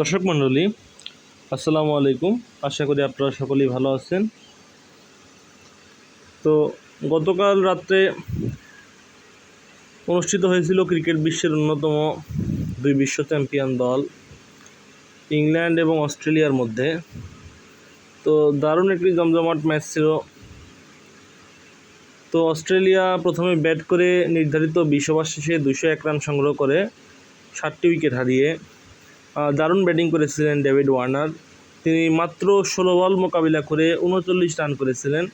দর্শক মণ্ডলী, আসসালামু আলাইকুম। আশা করি আপনারা সকলেই ভালো আছেন। তো গতকাল রাত্রে অনুষ্ঠিত হয়েছিল ক্রিকেট বিশ্বের অন্যতম দুই বিশ্ব চ্যাম্পিয়ন দল, ইংল্যান্ড এবং অস্ট্রেলিয়ার মধ্যে। তো দারুণ একটি জমজমাট ম্যাচ ছিল। তো অস্ট্রেলিয়া প্রথমে ব্যাট করে নির্ধারিত বিশ শেষে দুশো এক রান সংগ্রহ করে ষাটটি উইকেট হারিয়ে দারুণ ব্যাটিং করেছিলেন ডেভিড ওয়ার্নার। তিনি মাত্র ষোলো বল মোকাবিলা করে উনচল্লিশ রান করেছিলেন।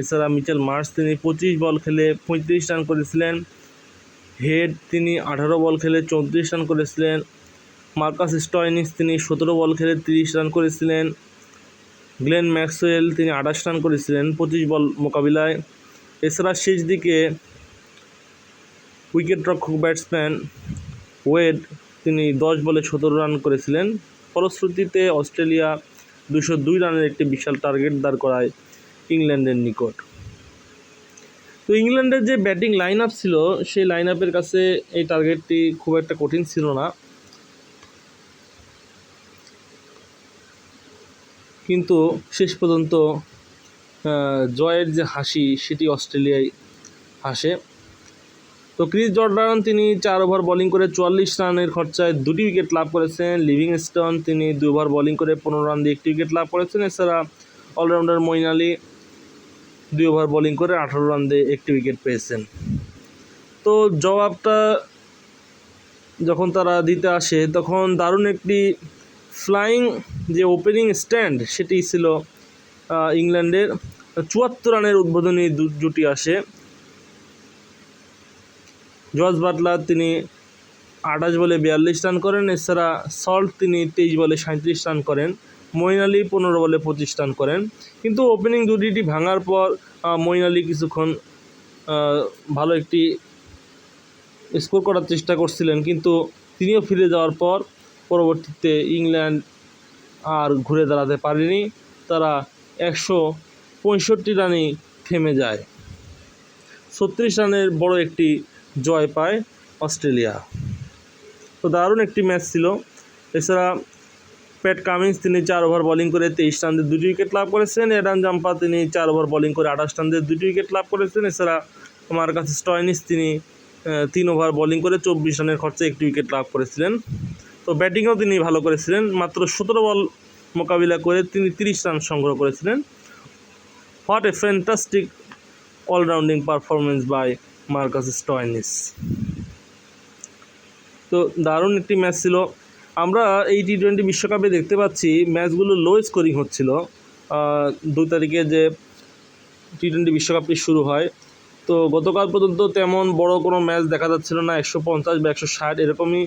এছাড়া মিচেল মার্স, তিনি পঁচিশ বল খেলে পঁয়ত্রিশ রান করেছিলেন। হেড, তিনি আঠারো বল খেলে চৌত্রিশ রান করেছিলেন। মার্কাস স্টয়নিস, তিনি সতেরো বল খেলে তিরিশ রান করেছিলেন। গ্লেন ম্যাক্সওয়েল, তিনি আঠাশ রান করেছিলেন পঁচিশ বল মোকাবিলায়। এছাড়া শেষ দিকে উইকেট রক্ষক ব্যাটসম্যান ওয়েড তিনি দশ বলে সতেরো রান করেছিলেন। ফলশ্রুতিতে অস্ট্রেলিয়া দুশো দুই রানের একটি বিশাল টার্গেট দাঁড় করায় ইংল্যান্ডের নিকট। তো ইংল্যান্ডের যে ব্যাটিং লাইন আপ ছিল, সেই লাইন আপের কাছে এই টার্গেটটি খুব একটা কঠিন ছিল না। কিন্তু শেষ পর্যন্ত জয়ের যে হাসি, সেটি অস্ট্রেলিয়ায় হাসে তো ক্রিস জর্ডান, তিনি চার ওভার বোলিং করে চুয়াল্লিশ রানের খরচায় দুটি উইকেট লাভ করেছেন। লিভিংস্টন, তিনি দুই ওভার বোলিং করে পনেরো রান দিয়ে একটি উইকেট লাভ করেছেন। এছাড়া অলরাউন্ডার মঈন আলী দুই ওভার বোলিং করে আঠারো রান দিয়ে একটি উইকেট পেয়েছেন। তো জবাবটা যখন তারা দিতে আসে, তখন দারুণ একটি ফ্লাইং যে ওপেনিং স্ট্যান্ড সেটি ছিল ইংল্যান্ডের চুয়াত্তর রানের উদ্বোধনী জুটি আসে। জর্জ বাটলার তিনি আঠাশ বলে বিয়াল্লিশ রান করেন, এছাড়া সল্ট তিনি তেইশ বলে সাঁত্রিশ রান করেন, মঈন আলী পনেরো বলে পঁচিশ রান করেন। কিন্তু ওপেনিং জুটিটি ভাঙার পর মঈন আলী কিছুক্ষণ ভালো একটি স্কোর করার চেষ্টা করছিলেন, কিন্তু তিনিও ফিরে যাওয়ার পর পরবর্তীতে ইংল্যান্ড আর ঘুরে দাঁড়াতে পারেনি। তারা একশো পঁয়ষট্টি রানেই থেমে যায়। ছত্রিশ রানের বড় একটি জয় পায় অস্ট্রেলিয়া। তো দারুণ একটি ম্যাচ ছিল। এছাড়া প্যাট কামিন্স তিনি চার ওভার বোলিং করে তেইশ রান দিয়ে দুটি উইকেট লাভ করেছেন এডান জাম্পা তিনি চার ওভার বোলিং করে আঠাশ রান দিয়ে দুটি উইকেট লাভ করেছেন এছাড়া আমার কাছে স্টয়নিস তিনি তিন ওভার বোলিং করে চব্বিশ রানের খরচে একটি উইকেট লাভ করেছিলেন। তো ব্যাটিংও তিনি ভালো করেছিলেন। মাত্র সতেরো বল মোকাবিলা করে তিনি তিরিশ রান সংগ্রহ করেছিলেন। What a fantastic all rounding performance by Marcus Stoinis. তো দারুণ একটি ম্যাচ ছিল। আমরা এই টি টোয়েন্টি বিশ্বকাপে দেখতে পাচ্ছি ম্যাচগুলো লো স্কোরিং হচ্ছিল। দু তারিখে যে টি টোয়েন্টি বিশ্বকাপটি শুরু হয়। তো গতকাল পর্যন্ত তেমন বড় কোনো ম্যাচ দেখা যাচ্ছিল না, একশো পঞ্চাশ বা একশো ষাট এরকমই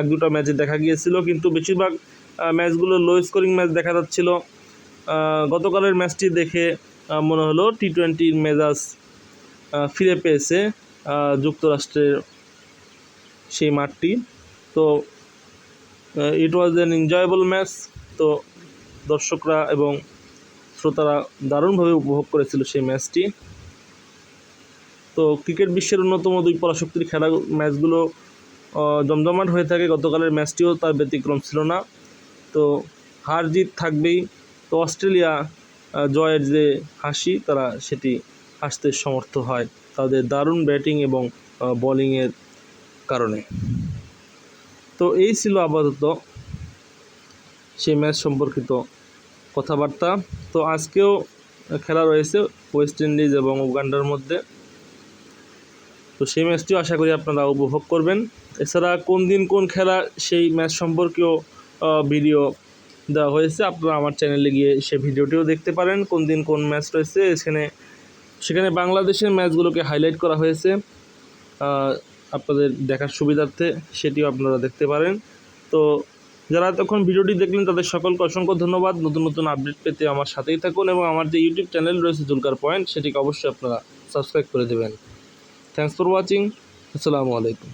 এক দুটো ম্যাচে দেখা গিয়েছিল। কিন্তু বেশিরভাগ ম্যাচগুলো লো স্কোরিং ম্যাচ দেখা যাচ্ছিল। গতকালের ম্যাচটি দেখে মনে হলো টি টোয়েন্টির মেজাজ ফিরে পেয়েছে যুক্তরাষ্ট্রের সেই মাঠটি। তো it was an enjoyable match তো, দর্শকরা এবং শ্রোতারা দারুণভাবে উপভোগ করেছিল সেই ম্যাচটি তো, ক্রিকেট বিশ্বের অন্যতম দুই পরাশক্তির খেলা ম্যাচগুলো জমজমাট হয়ে থাকে। গতকালের ম্যাচটিও তার ব্যতিক্রম ছিল না। তো, হার জিত থাকবেই। তো, অস্ট্রেলিয়া জয়ের যে হাসি, তারা সেটি হাসতে সমর্থ হয় তাদের দারুণ ব্যাটিং এবং বোলিংয়ের কারণে। তো এই ছিল আপাতত সেই ম্যাচ সম্পর্কিত কথাবার্তা। তো আজকেও খেলা রয়েছে ওয়েস্ট ইন্ডিজ এবং উগান্ডার মধ্যে। তো সেই ম্যাচটিও আশা করি আপনারা উপভোগ করবেন। এছাড়া কোন দিন কোন খেলা সেই ম্যাচ সম্পর্কেও ভিডিও দেওয়া হয়েছে আপনারা আমার চ্যানেলে গিয়ে সে ভিডিওটিও দেখতে পারেন। কোন দিন কোন ম্যাচ রয়েছে, এখানে সেখানে বাংলাদেশের ম্যাচগুলোকে হাইলাইট করা হয়েছে। আপনাদের দেখার সুবিধার্থে সেটিও আপনারা দেখতে পারেন। তো যারা তখন ভিডিওটি দেখলেন, তাদের সকলকে অসংখ্য ধন্যবাদ। নতুন নতুন আপডেট পেতে আমার সাথেই থাকুন এবং আমার যে ইউটিউব চ্যানেল রয়েছে জুলকার পয়েন্ট, সেটিকে অবশ্যই আপনারা সাবস্ক্রাইব করে দেবেন। থ্যাংকস ফর ওয়াচিং আসসালামু আলাইকুম